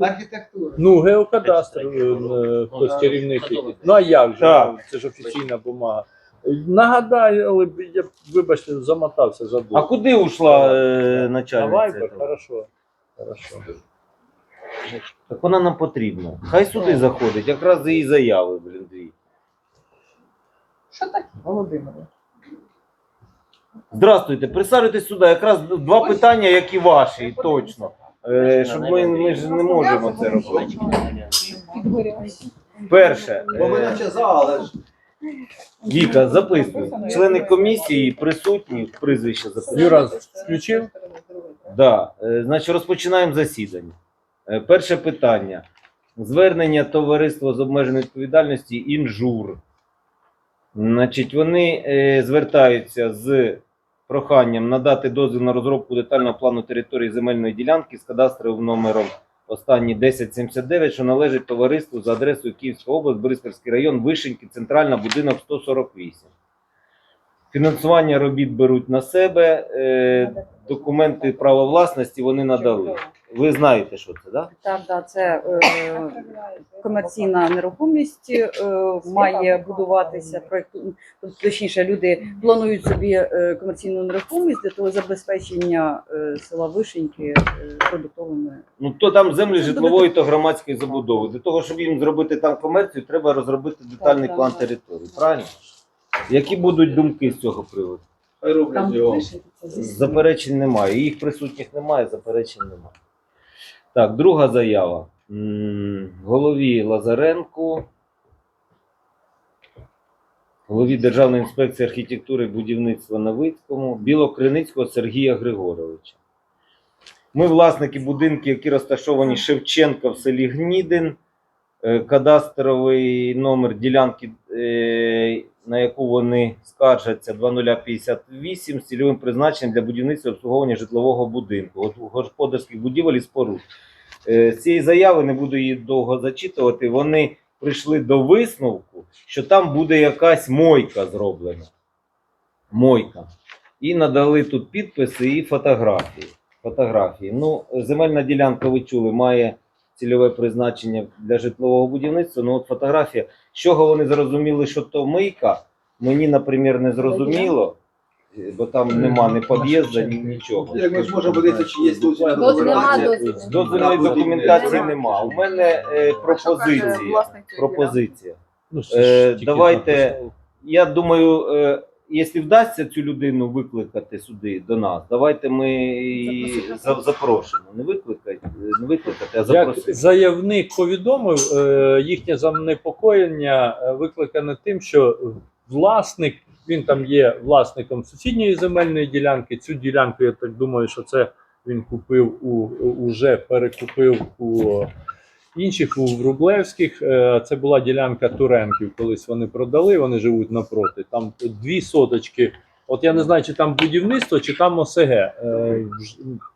Архітектура. Ну, геокадастр, е, е, хтось керівник. Ну а як же? Так. Це ж офіційна бумага. Нагадаю, але б я, вибачте, замотався, забув. А куди ушла е, На начальниця? Viber? этого? Хорошо. Хорошо. Так вона нам потрібна. Хай сюди заходить, якраз її заяви, блін, дві. Що таке, Володимире? Здравствуйте, присаджуйтесь сюди. Якраз два питання, як і ваші, точно. Е, щоб ми, ми ж не можемо це робити. Перше, Бо ми е, наче за, але ж. Віка, записуй. Члени комісії присутні, прізвище записуй. Юра, включив? Да. е, Значить, розпочинаємо засідання. Е, Перше питання. Звернення товариства з обмеженою відповідальності інжур. Значить, вони е, звертаються з проханням надати дозвіл на розробку детального плану території земельної ділянки з кадастровим номером останній 1079, що належить товариству за адресою Київська область, Бориспільський район, Вишеньки, центральна, будинок 148. Фінансування робіт беруть на себе. Документи права власності вони надали. Ви знаєте, що це, так? Так, да, це е, комерційна нерухомість е, має будуватися проєкту. тобто, Точніше, люди планують собі е, комерційну нерухомість для того забезпечення е, села Вишеньки е, продуктовими. Ну то там землі житлової та громадської забудови. Для того, щоб їм зробити там комерцію, треба розробити детальний план території. Правильно? Які будуть думки з цього приводу? Хай роблять Там його. Вишеньки, це звісно. Заперечень немає. Їх присутніх немає, заперечень немає. Так, друга заява. М, Голові Лазаренку. Голові Державної інспекції архітектури і будівництва Новицькому, Білокриницького Сергія Григоровича. Ми власники будинків, які розташовані Шевченка в селі Гнідин. Е, Кадастровий номер ділянки, на яку вони скаржаться 2058 з цільовим призначенням для будівництва обслуговування житлового будинку, господарських будівель і споруд. Е, З цієї заяви не буду її довго зачитувати. Вони прийшли до висновку, що там буде якась мойка зроблена. Мойка. І надали тут підписи і фотографії. Фотографії. Ну, земельна ділянка, ви чули, має цільове призначення для житлового будівництва. Ну, от фотографія. З чого вони зрозуміли, що то мийка, мені, наприклад, не зрозуміло, е, бо там нема ні під'їзду, ні нічого. Як ми ж можемо подивитися, чи є дозвільна. З дозвільної документації нема. У мене е, пропозиція. Пропозиція. Ну, Е, давайте- Я думаю, е, якщо вдасться цю людину викликати сюди до нас, давайте ми її за- запрошимо. Не викликати, не викликати, а Як запросити. заявник повідомив, е, їхнє занепокоєння е, викликане тим, що власник, він там є власником сусідньої земельної ділянки. Цю ділянку, я так думаю, що це він купив у уже перекупив у інших у Врублевських. Е, Це була ділянка Туренків. Колись вони продали, вони живуть напроти. Там дві соточки. От я не знаю, чи там будівництво, чи там ОСГ. Е,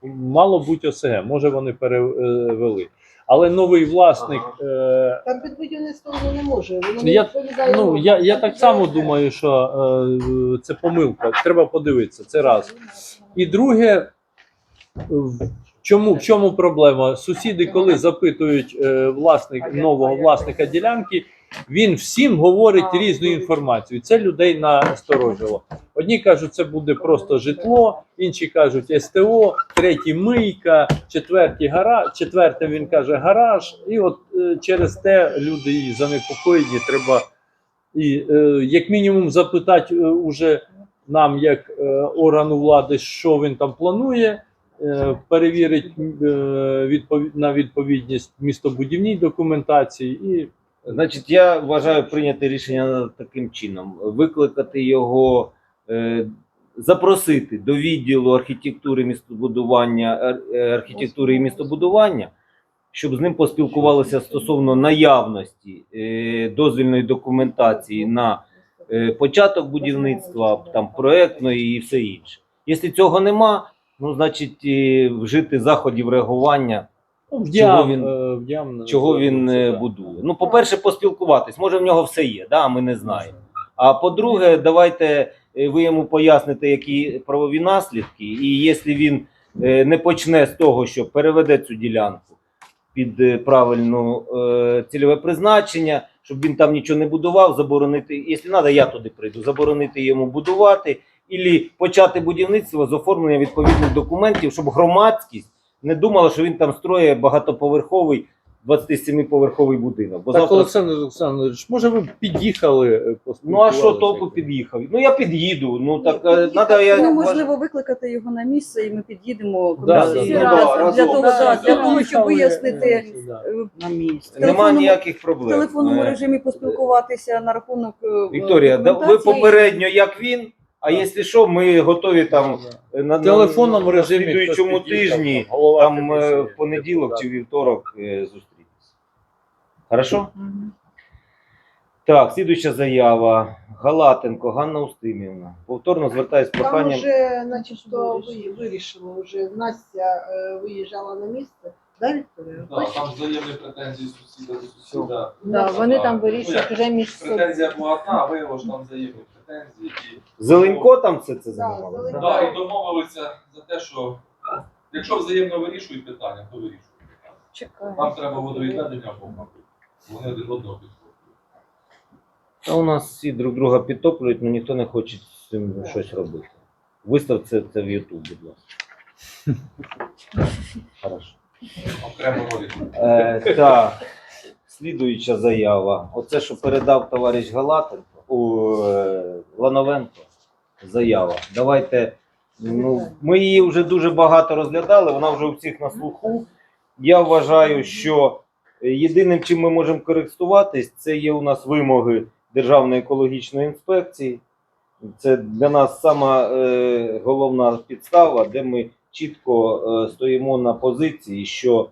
Мало бути ОСГ, може вони перевели. Але новий власник. Е, Там під будівництвом воно не може. Воно Я- не ну, я, я так само думаю, що це помилка. Треба подивитися. Це раз. І друге, чому, в чому проблема? Сусіди, коли запитують е, власник, нового власника ділянки, він всім говорить різну інформацію. Це людей насторожило. Одні кажуть, це буде просто житло, інші кажуть СТО, треті мийка, четверті гараж, четверте він каже гараж. І от е, через те люди і занепокоєні. Треба і е, як мінімум запитати е, уже нам, як е, органу влади, що він там планує, перевірить е, на відповідність містобудівній документації і Значить, я вважаю прийняти рішення таким чином: викликати його, е, запросити до відділу архітектури містобудування, е, архітектури і містобудування, щоб з ним поспілкувалися стосовно наявності е, дозвільної документації на е, початок будівництва, там проектної і все інше. Якщо цього нема, ну значить е, вжити заходів реагування. ну, в Чого він- е, в дям, чого він е, будує. Ну, по-перше, поспілкуватись. Може, в нього все є, да, а ми не знаємо. А по-друге, давайте е, ви йому поясните, які правові наслідки, і якщо він не почне з того, що переведе цю ділянку під е, правильну е, цільове призначення, щоб він там нічого не будував, заборонити, якщо треба, я туди прийду, заборонити йому будувати, і почати будівництво з оформлення відповідних документів, щоб громадськість не думала, що він там строє багатоповерховий 27-поверховий будинок. Бо Так, завтра Олександр Олександрович, може ви б під'їхали? е, Ну а що толку під'їхав? Ну я під'їду. Ну так Ні, е, надо я Ну, можливо, викликати його на місце, і ми під'їдемо Да, комісії да, для, для того, Да, да, для да. того, щоб вияснити да. На місці. Нема ніяких в проблем. телефонному Е, режимі поспілкуватися на рахунок Вікторія, да, ви попередньо як він. А якщо що, ми готові там е, на телефонному режимі слідуючому хтось тижні, там, голова там е, в понеділок чи вівторок е, зустрітися. Хорошо? Так, слідуюча заява. Галатенко Ганна Устимівна. Повторно звертаюся з Там проханням. вже, начебто, ви- вирішено, вже Настя е, виїжджала на місце. Да, Вікторія? Да, там взаємні претензії сусіда до сусіда. Да, вони Да. там Ну, вирішують як, вже між собою. Претензія була одна, а виявилося, що там взаємні претензії. Зеленько там все це займалося? Зеленько. да, і домовилися за те, що якщо взаємно вирішують питання, то вирішують. Чекаю. Нам треба водовідведення помогти. Вони один одного підходять. Та у нас всі друг друга підтоплюють, але ніхто не хоче з цим щось робити. Вистав це, це в Ютуб, будь ласка. Хорошо. Окремо ролі. Е, так, слідуюча заява. Оце, що передав товариш Галатенко, у е, Лановенко. Заява. Давайте. Ну, ми її вже дуже багато розглядали, вона вже у всіх на слуху. Я вважаю, що єдиним, чим ми можемо користуватись, це є у нас вимоги Державної екологічної інспекції. Це для нас сама е, головна підстава, де ми чітко е, стоїмо на позиції, що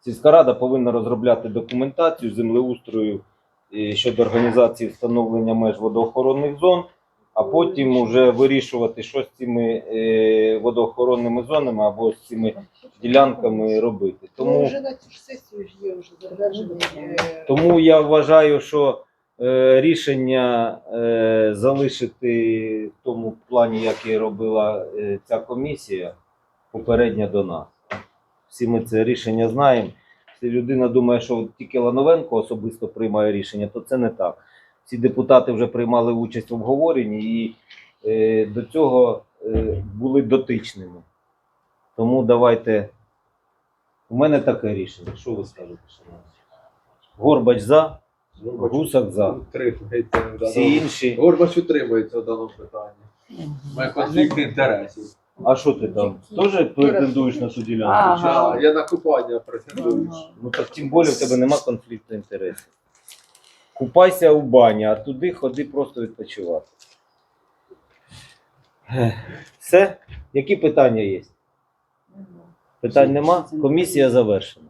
сільська рада повинна розробляти документацію землеустрою щодо організації встановлення меж водоохоронних зон, а потім вже вирішувати, що з цими е, водоохоронними зонами або з цими ділянками робити. Тому Тому вже на цю ж сесію є вже е, тому я вважаю, що е, рішення е, залишити в тому плані, як і робила е, ця комісія, попередня до нас. Всі ми це рішення знаємо. Якщо людина думає, що тільки Лановенко особисто приймає рішення, то це не так. Всі депутати вже приймали участь в обговоренні і е, до цього е, були дотичними. Тому давайте. У мене таке рішення. Що ви скажете, шановні? Горбач за, Гусак за. Утримується в Всі інші. Горбач утримується в даному питанні. Має конфлікт інтересів. А що ти там? Теж претендуєш на цю ділянку? Ага. Да, Я на купання претендую. Ну так тим більше в тебе нема конфлікту інтересів. Купайся у бані, а туди ходи просто відпочивати. Все? Які питання є? Питань нема? Комісія завершена.